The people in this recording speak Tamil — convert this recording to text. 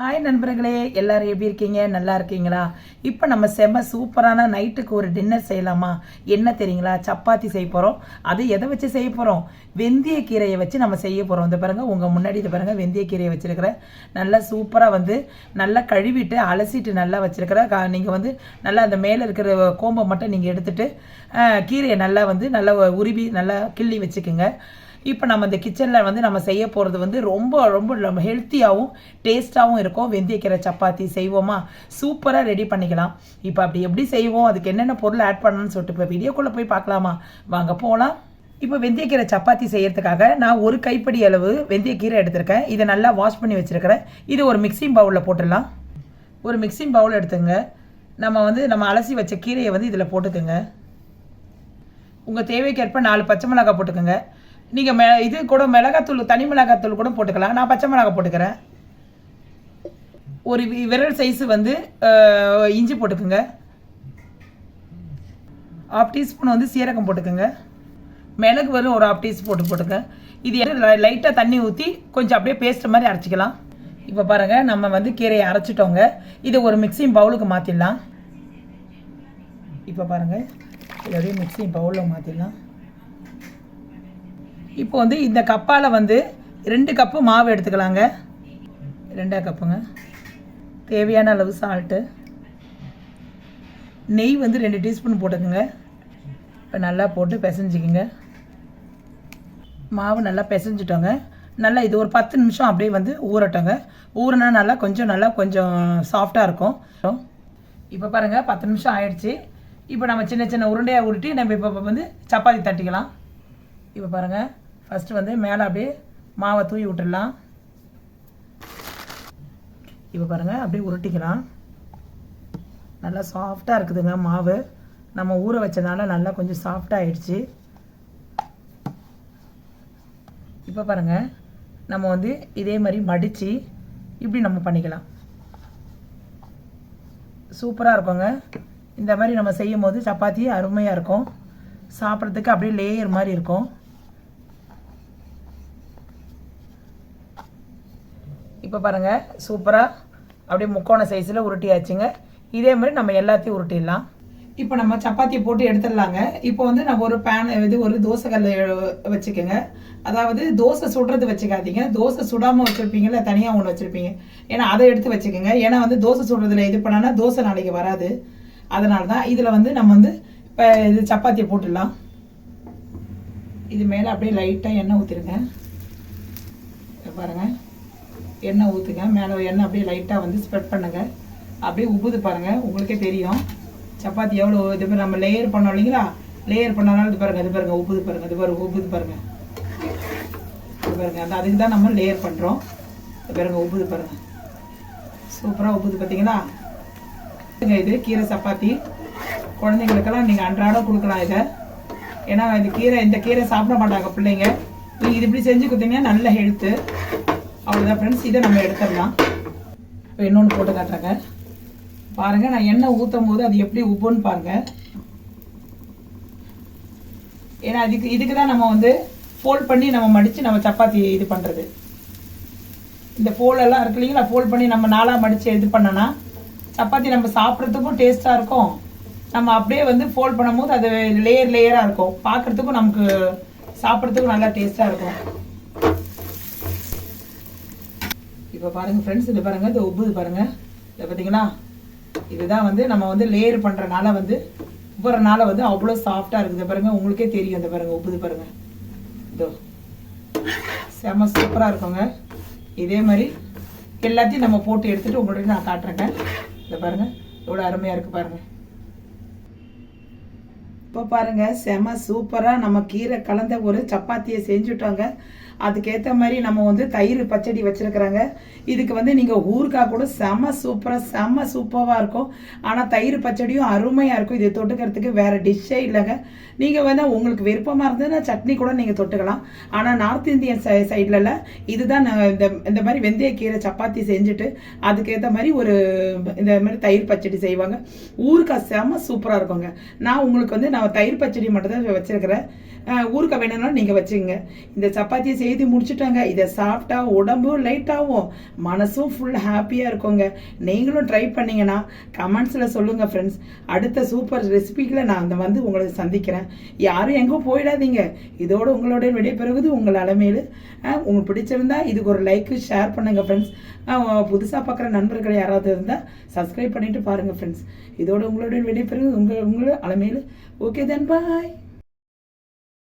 ஹாய் நண்பர்களே. எல்லாரும் எப்படி இருக்கீங்க? நல்லா இருக்கீங்களா? இப்போ நம்ம செம சூப்பரான நைட்டுக்கு ஒரு டின்னர் செய்யலாமா? என்ன தெரியுங்களா? சப்பாத்தி செய்ய போகிறோம் அது எதை வச்சு செய்ய போகிறோம் வெந்தய கீரையை வச்சு நம்ம செய்ய போகிறோம் இந்த பாருங்க உங்கள் முன்னாடி இது பாருங்கள் வெந்தய கீரையை வச்சிருக்கிறேன் நல்லா சூப்பராக வந்து நல்லா கழுவிட்டு அலசிட்டு நல்லா வச்சிருக்கிறேன் கா நீங்கள் வந்து நல்லா அந்த மேலே இருக்கிற கோம்பை மட்டும் நீங்கள் எடுத்துகிட்டு கீரையை நல்லா வந்து நல்லா உருவி நல்லா கிள்ளி வச்சுக்கோங்க. இப்போ நம்ம இந்த கிச்சனில் வந்து நம்ம செய்ய போகிறது வந்து ரொம்ப ரொம்ப நம்ம ஹெல்த்தியாகவும் டேஸ்ட்டாகவும் இருக்கும் வெந்தயக்கீரை சப்பாத்தி செய்வோமா? சூப்பராக ரெடி பண்ணிக்கலாம். இப்போ அப்படி எப்படி செய்வோம்? அதுக்கு என்னென்ன பொருள் ஆட் பண்ணணும்னு சொல்லிட்டு இப்போ வீடியோக்குள்ளே போய் பார்க்கலாமா? வாங்க போகலாம் இப்போ வெந்தயக்கீரை சப்பாத்தி செய்யறதுக்காக நான் ஒரு கைப்படி அளவு வெந்தயக்கீரை எடுத்திருக்கேன். இதை நல்லா வாஷ் பண்ணி வச்சுருக்கிறேன். இது ஒரு மிக்சிங் பவுலில் போட்டுடலாம். ஒரு மிக்சிங் பவுல் எடுத்துங்க. நம்ம வந்து நம்ம அலசி வச்ச கீரையை வந்து இதில் போட்டுக்கோங்க. உங்கள் தேவைக்கேற்ப நாலு பச்சை மிளகாய் போட்டுக்கோங்க. நீங்கள் மெ இது கூட மிளகாத்தூள் தனி மிளகாத்தூள் கூட போட்டுக்கலாம். நான் பச்சை மிளகாய் போட்டுக்கிறேன். ஒரு வி- விரல் சைஸ் வந்து இஞ்சி போட்டுக்குங்க. ஹாஃப் டீஸ்பூன் வந்து சீரகம் போட்டுக்கோங்க. மிளகு வரும் ஒரு ஹாஃப் டீஸ்பூன் போட்டு போட்டுங்க இது லைட்டாக தண்ணி ஊற்றி கொஞ்சம் அப்படியே பேஸ்ட் மாதிரி அரைச்சிக்கலாம். இப்போ பாருங்கள் நம்ம வந்து கீரையை அரைச்சிட்டோங்க. இதை ஒரு மிக்சிங் பவுலுக்கு மாற்றிடலாம் இப்போ பாருங்கள் இதை மிக்சிங் பவுலில் மாற்றிடலாம் இப்போ வந்து இந்த கப்பால் வந்து ரெண்டு கப்பு மாவு எடுத்துக்கலாங்க. ரெண்டா கப்புங்க. தேவையான அளவு சால்ட்டு நெய் வந்து ரெண்டு டீஸ்பூன் போட்டுக்கோங்க. இப்போ நல்லா போட்டு பிசைஞ்சிக்கோங்க. மாவு நல்லா பிசைஞ்சிட்டோங்க. நல்லா இது ஒரு பத்து நிமிஷம் அப்படியே வந்து ஊறட்டோங்க. ஊறினா நல்லா கொஞ்சம் நல்லா கொஞ்சம் சாஃப்டாக இருக்கும். இப்போ பாருங்கள் பத்து நிமிஷம் ஆயிடுச்சு. இப்போ நம்ம சின்ன சின்ன உருண்டையாக உருட்டி நம்ம இப்போ வந்து சப்பாத்தி தட்டிக்கலாம். இப்போ பாருங்கள் ஃபஸ்ட்டு வந்து மேலே அப்படியே மாவை தூவி விட்டுடலாம். இப்போ பாருங்கள் அப்படியே உருட்டிக்கலாம். நல்லா சாஃப்டாக இருக்குதுங்க மாவு. நம்ம ஊற வச்சனால நல்லா கொஞ்சம் சாஃப்டாக ஆயிடுச்சு. இப்போ பாருங்கள் நம்ம வந்து இதே மாதிரி மடித்து இப்படி நம்ம பண்ணிக்கலாம். சூப்பராக இருக்குங்க. இந்த மாதிரி நம்ம செய்யும் போது சப்பாத்தி அருமையாக இருக்கும். சாப்பிட்றதுக்கு அப்படியே லேயர் மாதிரி இருக்கும். இப்போ பாருங்கள் சூப்பராக அப்படியே முக்கோண சைஸில் உருட்டியாச்சுங்க. இதே மாதிரி நம்ம எல்லாத்தையும் உருட்டிடலாம். இப்போ நம்ம சப்பாத்தி போட்டு எடுத்துடலாங்க. இப்போ வந்து நம்ம ஒரு பேன் இது ஒரு தோசைக்கல் வச்சுக்கோங்க. அதாவது தோசை சுடுறது வச்சுக்காதீங்க. தோசை சுடாமல் வச்சுருப்பீங்களா தனியாக ஒன்று வச்சுருப்பீங்க. ஏன்னா அதை எடுத்து வச்சுக்கோங்க. ஏன்னா வந்து தோசை சுடுறதுல இது பண்ணானா தோசை நாளைக்கு வராது. அதனால தான் இதில் வந்து நம்ம வந்து இப்போ இது சப்பாத்தியை போட்டுடலாம். இது மேலே அப்படியே லைட்டாக எண்ணெய் ஊற்றிருங்க பாருங்கள் எண்ணெய் ஊற்றுங்க மேலே எண்ணெய் அப்படியே லைட்டாக வந்து ஸ்ப்ரெட் பண்ணுங்கள் அப்படியே உப்புது பாருங்கள் உங்களுக்கே தெரியும். சப்பாத்தி எவ்வளோ இது பாரு, நம்ம லேயர் பண்ணோம் இல்லைங்களா? லேயர் பண்ணனால இது பாருங்கள் இது பாருங்கள் உப்புது பாருங்கள் இது பாருங்க உப்புது பாருங்கள் இது பாருங்கள் அந்த அதுக்கு தான் நம்ம லேயர் பண்ணுறோம் இது பாருங்க உப்புது பாருங்கள் சூப்பராக உப்புது பார்த்தீங்களா இது கீரை சப்பாத்தி. குழந்தைங்களுக்கெல்லாம் நீங்கள் அன்றாடம் கொடுக்கலாம் இதை. ஏன்னா இந்த கீரை இந்த கீரை சாப்பிட மாட்டாங்க பிள்ளைங்க. நீங்கள் இது இப்படி செஞ்சு கொடுத்தீங்கன்னா நல்ல ஹெல்த்து அவ்வளோதான் ஃப்ரெண்ட்ஸ் இதை நம்ம எடுத்துடலாம். இப்போ இன்னொன்று போட்டு காட்டுறேங்க. பாருங்கள் நான் எண்ணெய் ஊற்றும் போது அது எப்படி உப்புன்னு பாருங்கள் ஏன்னா இதுக்கு இதுக்கு தான் நம்ம வந்து ஃபோல்ட் பண்ணி நம்ம மடித்து நம்ம சப்பாத்தி இது பண்ணுறது இந்த ஃபோலெல்லாம் இருக்கு இல்லைங்களா? ஃபோல்ட் பண்ணி நம்ம நாளாக மடித்து இது பண்ணோன்னா சப்பாத்தி நம்ம சாப்பிட்றதுக்கும் டேஸ்ட்டாக இருக்கும். நம்ம அப்படியே வந்து ஃபோல்ட் பண்ணும்போது அது லேயர் லேயராக இருக்கும். பார்க்குறதுக்கும் நமக்கு சாப்பிட்றதுக்கும் நல்லா டேஸ்ட்டாக இருக்கும். இப்போ பாருங்கள் ஃப்ரெண்ட்ஸ் இது பாருங்கள் இது உப்புது பாருங்கள் இதை பார்த்தீங்களா? இதுதான் வந்து நம்ம வந்து லேயர் பண்ணுறனால வந்து உப்புறனால வந்து அவ்வளோ சாஃப்டாக இருக்குது. பாருங்கள் உங்களுக்கே தெரியும். இந்த பாருங்கள் உப்புது பாருங்கள் இதோ. செம சூப்பராக இருக்குங்க. இதே மாதிரி எல்லாத்தையும் நம்ம போட்டு எடுத்துகிட்டு உங்கள்கிட்ட நான் காட்டுறேங்க. இதை பாருங்கள் எவ்வளோ அருமையாக இருக்குது பாருங்கள் இப்போ பாருங்க செம சூப்பராக நம்ம கீரை கலந்த ஒரு சப்பாத்தியை செஞ்சுட்டோங்க. அதுக்கேற்ற மாதிரி நம்ம வந்து தயிர் பச்சடி வச்சுருக்குறாங்க. இதுக்கு வந்து நீங்கள் ஊறுகாய் கூட செம சூப்பராக செம சூப்பராக இருக்கும். ஆனால் தயிர் பச்சடியும் அருமையாக இருக்கும். இது தொட்டுக்கிறதுக்கு வேறு டிஷ்ஷே இல்லைங்க. நீங்கள் வந்து உங்களுக்கு விருப்பமாக இருந்ததுன்னா சட்னி கூட நீங்கள் தொட்டுக்கலாம். ஆனால் நார்த் இந்தியன் சை சைட்லலாம் இதுதான் நாங்கள் இந்த இந்த மாதிரி வெந்தய கீரை சப்பாத்தி செஞ்சுட்டு அதுக்கேற்ற மாதிரி ஒரு இந்த மாதிரி தயிர் பச்சடி செய்வாங்க. ஊறுகாய் செம சூப்பராக இருக்குங்க. நான் உங்களுக்கு வந்து நான் தயிர் பச்சடி மட்டும் தான் வச்சிருக்கிறேன். ஊறுக்காய் வேணும்னாலும் நீங்கள் வச்சுங்க இந்த சப்பாத்தியை செய்து முடிச்சுட்டாங்க. இதை சாப்பிட்டா உடம்பும் லைட்டாகும் மனசும் ஃபுல் ஹாப்பியாக இருக்குங்க. நீங்களும் ட்ரை பண்ணீங்கன்னா கமெண்ட்ஸில் சொல்லுங்கள் ஃப்ரெண்ட்ஸ் அடுத்த சூப்பர் ரெசிபிகளை நான் அந்த வந்து உங்களை சந்திக்கிறேன். யாரும் எங்கேயும் போயிடாதீங்க. இதோடு உங்களோட விடைபெறுவது உங்கள் அலமையில் உங்களுக்கு பிடிச்சிருந்தா இதுக்கு ஒரு லைக்கு ஷேர் பண்ணுங்கள் ஃப்ரெண்ட்ஸ் புதுசாக பார்க்குற நண்பர்கள் யாராவது இருந்தால் சப்ஸ்கிரைப் பண்ணிட்டு பாருங்கள் ஃப்ரெண்ட்ஸ் இதோட உங்களோட விடைபெறுவது உங்கள் உங்களோட அலமையில் ஓகே தென் பாய்